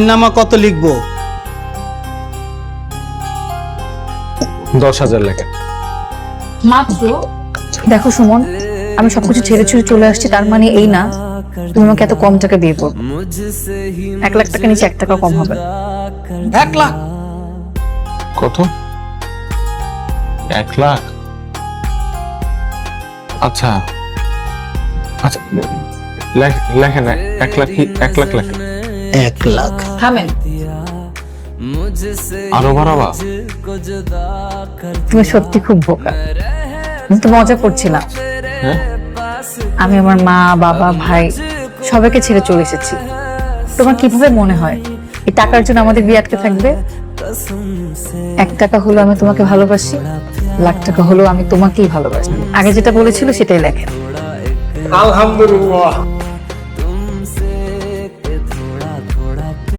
নামা কত লিখব? দশ হাজার লেখেন মাত্র? দেখো সুমন আমি সবকিছু ছেড়ে ছুড়ে চলে আসছি তার মানে এই না তুমি আমাকে এত কম টাকা দিয়ে পড়ব। এক লাখ টাকা নিচে এক টাকা কম হবে না। এক লাখ? কত? এক লাখ? আচ্ছা। আচ্ছা লেখ- লেখেন এক লাখ এক লাখ লেখেন। এক লাখ। থামেন। আরও বাড়াবা? তুমি সত্যি খুব বোকা। আমি তো মজা করছিলাম। হ্যাঁ? আমি আমার মা বাবা ভাই সবাইকে ছেড়ে চলে এসেছি। তোমার কীভাবে মনে হয়? এই টাকার জন্য আমাদের বিয়ে আটকে থাকবে? এক টাকা হলো আমি তোমাকে ভালোবাসি লাখ টাকা হলো আমি তোমাকেই ভালোবাসি। আগে যেটা বলেছিল সেটাই লেখেন। আলহামদুলিল্লাহ।